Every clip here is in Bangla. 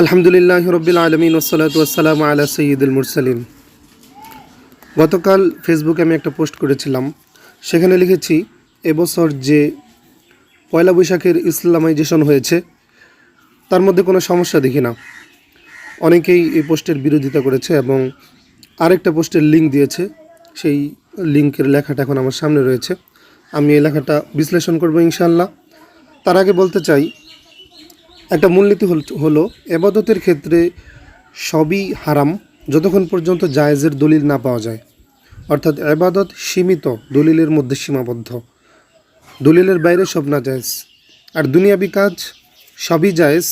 আলহামদুলিল্লাহ রবিল আলমিন ওসালাত ওয়াসালাম আলা সঈদুল মুরসালিম গতকাল ফেসবুকে আমি একটা পোস্ট করেছিলাম। সেখানে লিখেছি, এবছর যে পয়লা বৈশাখের ইসলামাইজেশন হয়েছে, তার মধ্যে কোনো সমস্যা দেখি না। অনেকেই এই পোস্টের বিরোধিতা করেছে এবং আরেকটা পোস্টের লিঙ্ক দিয়েছে। সেই লিঙ্কের লেখাটা এখন আমার সামনে রয়েছে। আমি এই লেখাটা বিশ্লেষণ করব ইনশাল্লাহ তার আগে বলতে চাই একটা মূলনীতি হল- এবাদতের ক্ষেত্রে সবই হারাম যতক্ষণ পর্যন্ত জায়েজের দলিল না পাওয়া যায়। অর্থাৎ এবাদত সীমিত, দলিলের মধ্যে সীমাবদ্ধ। দলিলের বাইরে সব না জায়েজ। আর দুনিয়াবি কাজ সবই জায়েজ,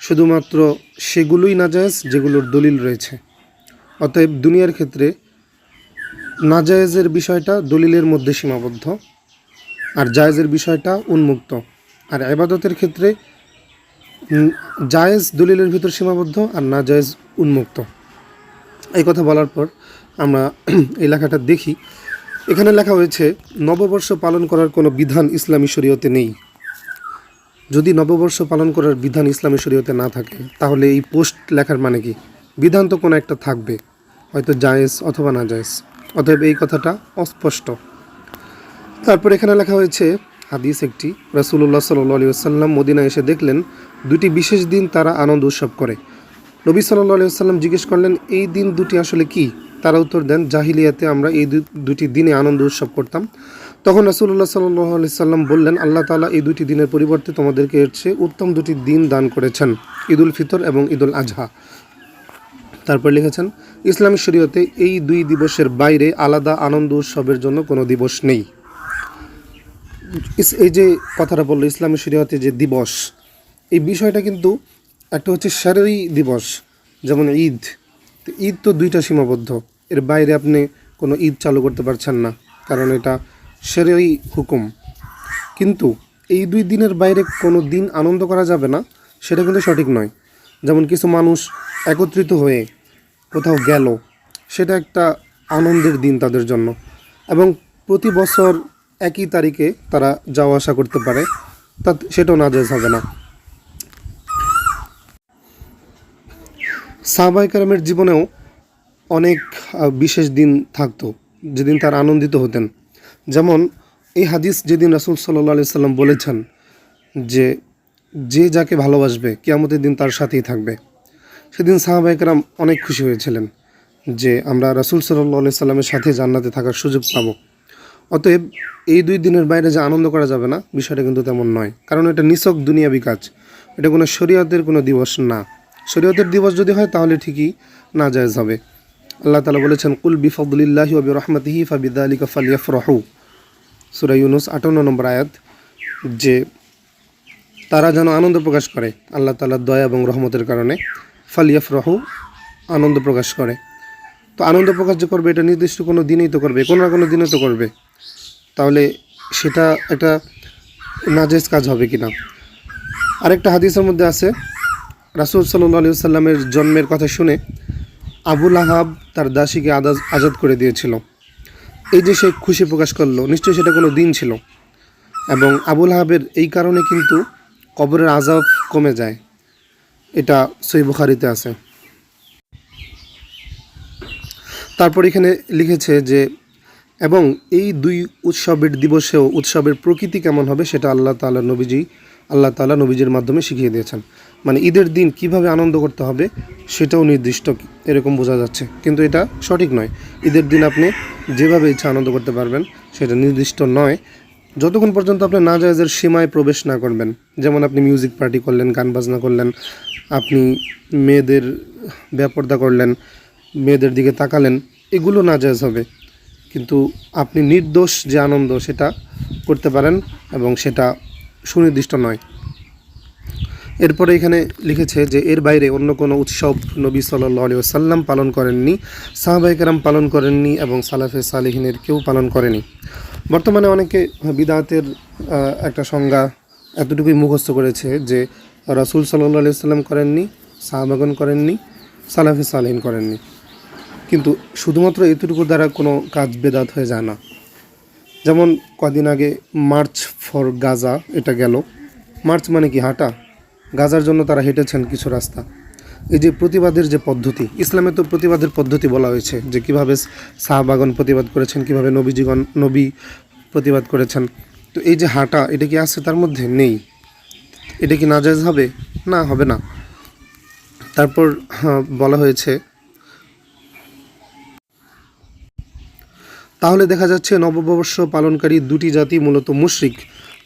শুধুমাত্র সেগুলোই না জায়েজ যেগুলোর দলিল রয়েছে। অতএব দুনিয়ার ক্ষেত্রে নাজায়েজের বিষয়টা দলিলের মধ্যে সীমাবদ্ধ, আর জায়েজের বিষয়টা উন্মুক্ত। আর এবাদতের ক্ষেত্রে জায়েজ দলিলের ভিতর সীমাবদ্ধ আর না জায়েজ উন্মুক্ত। এই কথা বলার পর আমরা এই লেখাটা দেখি। এখানে লেখা হয়েছে, নববর্ষ পালন করার কোনো বিধান ইসলামী শরীয়তে নেই। যদি নববর্ষ পালন করার বিধান ইসলামী শরীয়তে না থাকে, তাহলে এই পোস্ট লেখার মানে কি? বিধান তো কোনো একটা থাকবে, হয়তো জায়েজ অথবা না জায়েজ। অতএব এই কথাটা অস্পষ্ট। তারপর এখানে লেখা হয়েছে হাদিস একটি। রাসুল্লাহ সাল্লি সাল্লাম মদিনা এসে দেখলেন, দুটি বিশেষ দিন তারা আনন্দ উৎসব করে। নবী সাল্লাহ সাল্লাম জিজ্ঞেস করলেন, এই দিন দুটি আসলে কি? তারা উত্তর দেন, জাহিলিয়াতে আমরা এই দুটি দিনে আনন্দ উৎসব করতাম। তখন রাসুল্লাহ সাল্লাহ সাল্লাম বললেন, আল্লাহ তালা এই দুটি দিনের পরিবর্তে তোমাদেরকে এর চেয়ে উত্তম দুটি দিন দান করেছেন, ঈদুল ফিতর এবং ঈদুল আজহা। তারপর লিখেছেন, ইসলামী শরীয়তে এই দুই দিবসের বাইরে আলাদা আনন্দ উৎসবের জন্য কোনো দিবস নেই। এই যে কথাটা বলল, ইসলামী শরীয়তে যে দিবস, এই বিষয়টা কিন্তু একটা হচ্ছে শারীরিক দিবস, যেমন ঈদ। তো ঈদ তো দুইটা সীমাবদ্ধ। এর বাইরে আপনি কোনো ঈদ চালু করতে পারছেন না, কারণ এটা শারীরিক হুকুম। কিন্তু এই দুই দিনের বাইরে কোনো দিন আনন্দ করা যাবে না, সেটা কিন্তু সঠিক নয়। যেমন কিছু মানুষ একত্রিত হয়ে কোথাও গেল, সেটা একটা আনন্দের দিন তাদের জন্য। এবং প্রতি বছর একই তারিখে তারা যাওয়া আসা করতে পারে, তা সেটাও নাজাজ হবে না। সাহবাই কারামের জীবনেও অনেক বিশেষ দিন থাকতো, যেদিন তার আনন্দিত হতেন। যেমন এই হাদিস যেদিন রাসুল সাল্লাহ আলি সাল্লাম বলেছেন যে যে যাকে ভালোবাসবে, কেয়ামতের দিন তার সাথেই থাকবে। সেদিন সাহাবাইকরাম অনেক খুশি হয়েছিলেন যে, আমরা রাসুল সাল্লাহ সাল্লামের সাথে জান্নাতে থাকার সুযোগ পাবো। অতএব এই দুই দিনের বাইরে যে আনন্দ করা যাবে না, বিষয়টা কিন্তু তেমন নয়। কারণ এটা নিছক দুনিয়াবি কাজ। এটা কোনো শরীয়তের কোনো দিবস না। শরীয়তের দিবস যদি হয়, তাহলে ঠিকই না জায়েজ হবে। আল্লাহ তালা বলেছেন, কুল বিফদুলিল্লাহি ওবি রহমতিহি ফাবিদা আলী কফালিয়াফ রহু সুরা ইউনুস আটান্ন নম্বর আয়াত, যে তারা যেন আনন্দ প্রকাশ করে, আল্লাহ তালার দয়া এবং রহমতের কারণে ফালিয়াফ রহু আনন্দ প্রকাশ করে। তো আনন্দ প্রকাশ যে করবে, এটা নির্দিষ্ট কোনো দিনেই তো করবে, কোনো না কোনো দিনে তো করবে। তাহলে সেটা একটা নাজেজ কাজ হবে কি না আরেকটা হাদিসের মধ্যে আছে, রাসুল সাল্লু আলি সাল্লামের জন্মের কথা শুনে আবুল আহাব তার দাসীকে আদাজ আজাদ করে দিয়েছিল। এই যে সে খুশি প্রকাশ করল, নিশ্চয়ই সেটা কোনো দিন ছিল। এবং আবুল আহাবের এই কারণে কিন্তু কবরের আজাব কমে যায়। এটা সই বুখারিতে আছে। তারপর এখানে লিখেছে যে, এবং এই দুই উৎসবের দিবসেও উৎসবের প্রকৃতি কেমন হবে সেটা আল্লাহ তাআলা নবীজি, আল্লাহ তাআলা নবীজির মাধ্যমে শিখিয়ে দিয়েছেন। মানে ঈদের দিন কীভাবে আনন্দ করতে হবে সেটাও নির্দিষ্ট এরকম বোঝা যাচ্ছে। কিন্তু এটা সঠিক নয়। ঈদের দিন আপনি যেভাবে ইচ্ছা আনন্দ করতে পারবেন সেটা নির্দিষ্ট নয়। যতক্ষণ পর্যন্ত আপনি না জায়েজের সীমায় প্রবেশ না করবেন, যেমন আপনি মিউজিক পার্টি করলেন, গান বাজনা করলেন, আপনি মেয়েদের ব্যাপারদা করলেন মেয়েদের দিকে তাকালেন, এগুলো না জায়েজ হবে। কিন্তু আপনি নির্দোষ যে আনন্দ সেটা করতে পারেন এবং সেটা সুনির্দিষ্ট নয়। এরপরে এখানে লিখেছে যে, এর বাইরে অন্য কোনো উৎসব নবী সাল্লাহ আলী সাল্লাম পালন করেননি সাহাবাইকেরাম পালন করেননি এবং সালাফে সালিহিনের কেউ পালন করেনি। বর্তমানে অনেকে বিদাতের একটা সংজ্ঞা এতটুকুই মুখস্থ করেছে যে, রাসুল সাল্লাহ আলি সাল্লাম করেননি সাহাবাগন করেননি, সালাফে সালিহিন করেননি। কিন্তু শুধুমাত্র এতটুকু দ্বারা কোনো কাজ বেদাত হয়ে যায় না। যেমন কদিন আগে মার্চ ফর গাজা এটা গেল। মার্চ মানে কি হাঁটা? গাজার জন্য তারা হেঁটেছেন কিছু রাস্তা। এই যে প্রতিবাদের যে পদ্ধতি ইসলামে তো প্রতিবাদের পদ্ধতি বলা হয়েছে যে কীভাবে শাহবাগন প্রতিবাদ করেছেন কীভাবে নবীজিগণ নবী প্রতিবাদ করেছেন। তো এই যে হাঁটা এটা কি আছে তার মধ্যে? নেই। এটা কি নাজায়জ হবে? না হবে না। তারপর হ্যাঁ, বলা হয়েছে তাহলে দেখা যাচ্ছে নববর্ষ পালনকারী দুটি জাতি মূলত মুশরিক।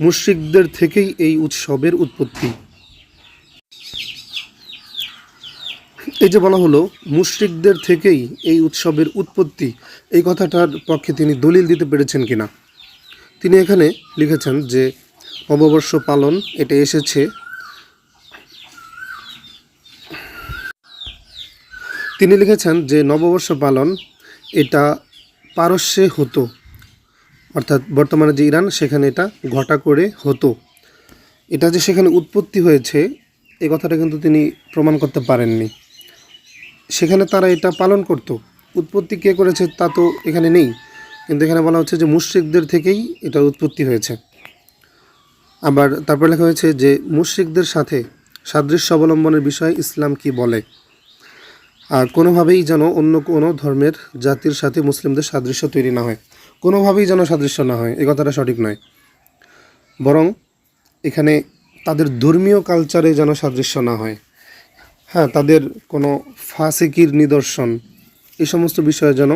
মুশরিকদের থেকেই এই উৎসবের উৎপত্তি। এই যে বলা হলো, মুশরিকদের থেকেই এই উৎসবের উৎপত্তি, এই কথাটার পক্ষে তিনি দলিল দিতে পেরেছেন কিনা? তিনি এখানে লিখেছেন যে, নববর্ষ পালন, এটা এসেছে। তিনি লিখেছেন যে, নববর্ষ পালন, এটা পারস্যে হতো। অর্থাৎ বর্তমানে যে ইরান, সেখানে এটা ঘটা করে হতো। এটা যে সেখানে উৎপত্তি হয়েছে, এ কথাটা কিন্তু তিনি প্রমাণ করতে পারেননি। সেখানে তারা এটা পালন করত। উৎপত্তি কে করেছে তা তো এখানে নেই। কিন্তু এখানে বলা হচ্ছে যে মুশ্রিকদের থেকেই এটা উৎপত্তি হয়েছে। আবার তারপর লেখা হয়েছে যে মুশ্রিকদের সাথে সাদৃশ্য অবলম্বনের বিষয়ে ইসলাম কি বলে? কোনোভাবেই যেন অন্য কোনো ধর্মের জাতির সাথে মুসলিমদের সাদৃশ্য তৈরি না হয়। কোনোভাবেই যেন সাদৃশ্য না হয়, এ কথাটা সঠিক নয়। বরং এখানে তাদের ধর্মীয় কালচারে যেন সাদৃশ্য না হয়। হ্যাঁ তাদের কোনো ফাসিকির নিদর্শন এই সমস্ত বিষয়ে যেন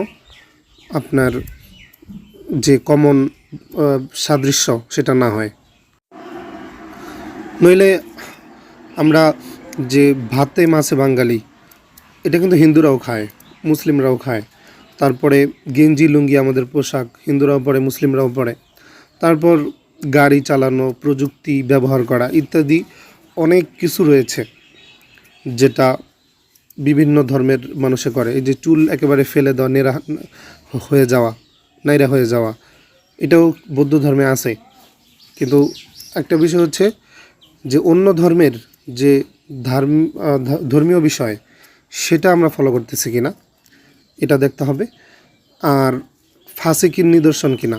আপনার যে কমন সাদৃশ্য সেটা না হয়। নইলে আমরা যে ভাতে মাছে বাঙালি এটা কিন্তু হিন্দুরাও খায়, মুসলিমরাও খায়। তারপরে গেঞ্জি, লুঙ্গি আমাদের পোশাক, হিন্দুরাও পরে, মুসলিমরাও পরে। তারপর গাড়ি চালানো, প্রযুক্তি ব্যবহার করা ইত্যাদি অনেক কিছু রয়েছে যেটা বিভিন্ন ধর্মের মানুষে করে। এই যে চুল একেবারে ফেলে দেওয়া নেরা হয়ে যাওয়া, নাইরা হয়ে যাওয়া, এটাও বৌদ্ধ ধর্মে আছে। কিন্তু একটা বিষয় হচ্ছে যে অন্য ধর্মের যে ধর্ম ধর্মীয় বিষয় সেটা আমরা ফলো করতেছি কিনা, এটা দেখতে হবে। আর ফাঁসিকির নিদর্শন কিনা,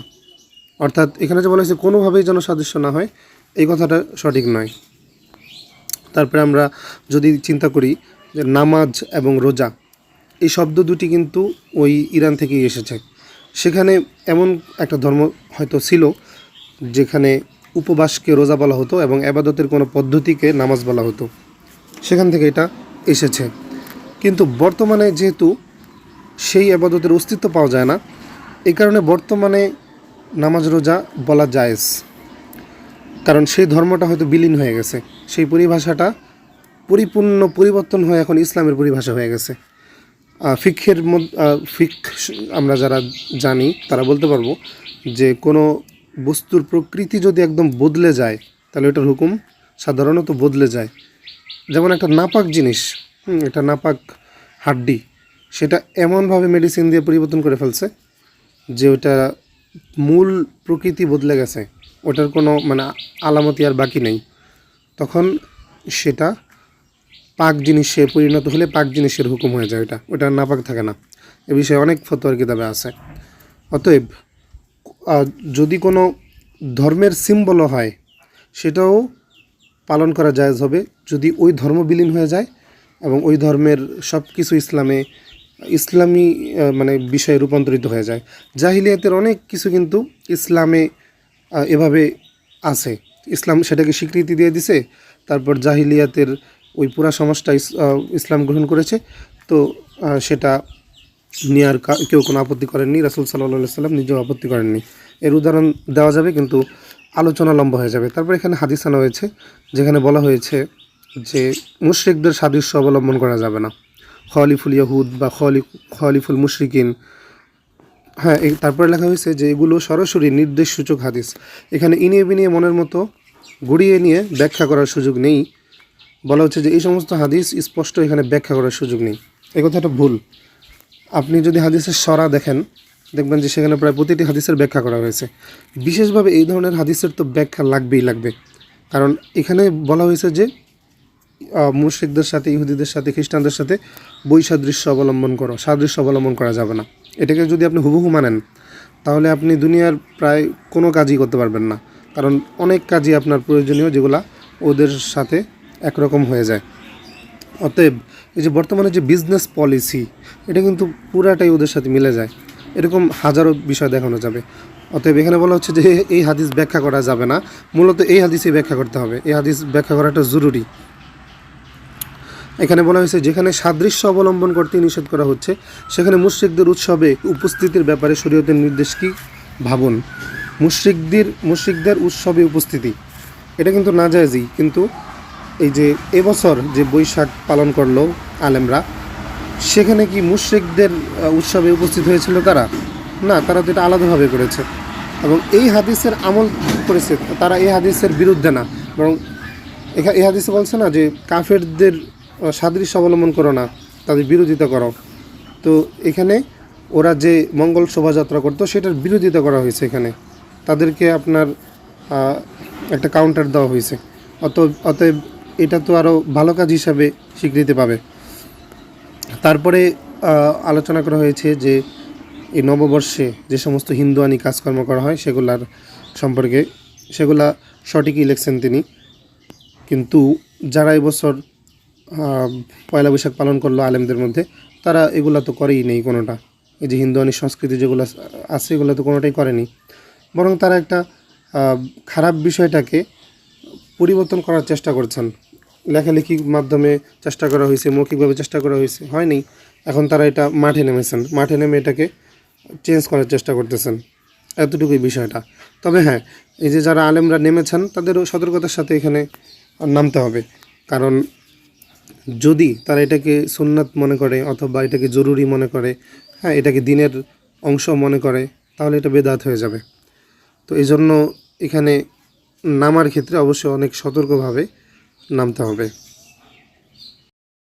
অর্থাৎ এখানে যে বলা হয়েছে কোনোভাবেই যেন সাদৃশ্য না হয়, এই কথাটা সঠিক নয়। তারপরে আমরা যদি চিন্তা করি যে নামাজ এবং রোজা, এই শব্দ দুটি কিন্তু ওই ইরান থেকেই এসেছে। সেখানে এমন একটা ধর্ম হয়তো ছিল যেখানে উপবাসকে রোজা বলা হতো এবং আবাদতের কোনো পদ্ধতিকে নামাজ বলা হতো। সেখান থেকে এটা এসেছে। কিন্তু বর্তমানে যেহেতু সেই আবাদতের অস্তিত্ব পাওয়া যায় না, এই কারণে বর্তমানে নামাজ রোজা বলা জায়েজ। কারণ সেই ধর্মটা হয়তো বিলীন হয়ে গেছে। সেই পরিভাষাটা পরিপূর্ণ পরিবর্তন হয়ে এখন ইসলামের পরিভাষা হয়ে গেছে। ফিক্ষের মধ্যে ফিক আমরা যারা জানি, তারা বলতে পারব যে কোনো বস্তুর প্রকৃতি যদি একদম বদলে যায়, তাহলে ওটার হুকুম সাধারণত বদলে যায়। যেমন একটা নাপাক জিনিস একটা নাপাক হাড্ডি। সেটা এমনভাবে মেডিসিন দিয়ে পরিবর্তন করে ফেলছে যে ওটা মূল প্রকৃতি বদলে গেছে। ওটার কোনো মানে আলামতি আর বাকি নেই। তখন সেটা পাক জিনিসে পরিণত হলে পাক জিনিসের হুকুম হয়ে যায় ওটা। ওটা নাপাক থাকে না। এ বিষয়ে অনেক ফতোয়ার কিতাবে আছে। অতএব যদি কোনো ধর্মের সিম্বলও হয়, সেটাও পালন করা জায়েজ হবে। যদি ওই ধর্ম বিলীন হয়ে যায় এবং ওই ধর্মের সব কিছু ইসলামে ইসলামী মানে বিষয়ে রূপান্তরিত হয়ে যায়। জাহিলিয়াতের অনেক কিছু কিন্তু ইসলামে এভাবে আছে। ইসলাম সেটাকে স্বীকৃতি দিয়ে দিছে, তারপর জাহিলিয়াতের ওই পুরা সমাজটা ইসলাম গ্রহণ করেছে। তো সেটা নিয়ে আর কেউ কোনো আপত্তি করেননি। রাসুল সাল্লাহ সাল্লাম নিজেও আপত্তি করেননি। এর উদাহরণ দেওয়া যাবে, কিন্তু আলোচনা লম্বা হয়ে যাবে। তারপর এখানে হাদিস আনা হয়েছে, যেখানে বলা হয়েছে যে মুশরিকদের সাদৃশ্য অবলম্বন করা যাবে না। খলিফুল ইয়াহুদ বা খলি, খলিফুল মুশরিকিন। হ্যাঁ তারপরে লেখা হয়েছে যে এগুলো সরাসরি নির্দেশ সূচক হাদিস। এখানে ইনিয়ে বিনিয়ে মনের মতো গড়িয়ে নিয়ে ব্যাখ্যা করার সুযোগ নেই। বলা হচ্ছে যে এই সমস্ত হাদিস স্পষ্ট এখানে ব্যাখ্যা করার সুযোগ নেই। এ কথাটা ভুল। আপনি যদি হাদিসের সরা দেখেন, দেখবেন যে সেখানে প্রায় প্রতিটি হাদিসের ব্যাখ্যা করা হয়েছে। বিশেষভাবে এই ধরনের হাদিসের তো ব্যাখ্যা লাগবেই লাগবে। কারণ এখানে বলা হয়েছে যে আহ, মুশরিকদের সাথে ইহুদিদের সাথে খ্রিস্টানদের সাথে বৈসাদৃশ্য অবলম্বন করো সাদৃশ্য অবলম্বন করা যাবে না। এটাকে যদি আপনি হুবহু মানেন তাহলে আপনি দুনিয়ার প্রায় কোনো কাজই করতে পারবেন না। কারণ অনেক কাজই আপনার প্রয়োজনীয় যেগুলা ওদের সাথে একরকম হয়ে যায়। অতএব এই যে বর্তমানে যে বিজনেস পলিসি এটা কিন্তু পুরাটাই ওদের সাথে মিলে যায়। এরকম হাজারো বিষয় দেখানো যাবে। অতএব এখানে বলা হচ্ছে যে এই হাদিস ব্যাখ্যা করা যাবে না। মূলত এই হাদিসই ব্যাখ্যা করতে হবে। এই হাদিস ব্যাখ্যা করাটা জরুরি। এখানে বলা হয়েছে, যেখানে সাদৃশ্য অবলম্বন করতে নিষেধ করা হচ্ছে, সেখানে মুশ্রিকদের উৎসবে উপস্থিতির ব্যাপারে শরীয়তের নির্দেশ কি? ভাবুন। মুশ্রিকদের মুশ্রিকদের উৎসবে উপস্থিতি। এটা কিন্তু না যায়জি কিন্তু এই যে এবছর যে বৈশাখ পালন করল আলেমরা, সেখানে কি মুশ্রিকদের উৎসবে উপস্থিত হয়েছিল তারা না, তারা তো এটা আলাদাভাবে করেছে। এবং এই হাদিসের আমল করেছে, তারা এই হাদিসের বিরুদ্ধে না। বরং এই হাদিসে বলছে না যে কাফেরদের সাদৃশ্য অবলম্বন করো না, তাদের বিরোধিতা করো। তো এখানে ওরা যে মঙ্গল শোভাযাত্রা করতো, সেটার বিরোধিতা করা হয়েছে এখানে। তাদেরকে আপনার একটা কাউন্টার দেওয়া হয়েছে। অত, অতএব এটা তো আরও ভালো কাজ হিসাবে স্বীকৃতি পাবে। তারপরে আলোচনা করা হয়েছে যে এই নববর্ষে যে সমস্ত হিন্দু হিন্দুয়ানি কাজকর্ম করা হয়, সেগুলার সম্পর্কে, সেগুলা সঠিক ইলেকশন তিনি। কিন্তু যারা এবছর পয়লা বৈশাখ পালন করল আলেমদের মধ্যে। তারা এগুলো তো করেই নেই কোনোটা। এই যে হিন্দু হিন্দুয়ানি সংস্কৃতি যেগুলো আছে, এগুলো তো কোনোটাই করেনি। বরং তারা একটা খারাপ বিষয়টাকে পরিবর্তন করার চেষ্টা করছেন। লেখালেখির মাধ্যমে চেষ্টা করা হয়েছে, মৌখিকভাবে চেষ্টা করা হয়েছে, হয়নি। এখন তারা এটা মাঠে নেমেছেন। মাঠে নেমে এটাকে চেঞ্জ করার চেষ্টা করতেছেন। এতটুকুই বিষয়টা। তবে হ্যাঁ এই যে যারা আলেমরা নেমেছেন, তাদেরও সতর্কতার সাথে এখানে নামতে হবে। কারণ যদি তারা এটাকে সুন্নাত মনে করে অথবা এটাকে জরুরি মনে করে হ্যাঁ এটাকে দিনের অংশ মনে করে, তাহলে এটা বেদাত হয়ে যাবে। তো এই জন্য এখানে নামার ক্ষেত্রে অবশ্যই অনেক সতর্কভাবে নামতে হবে।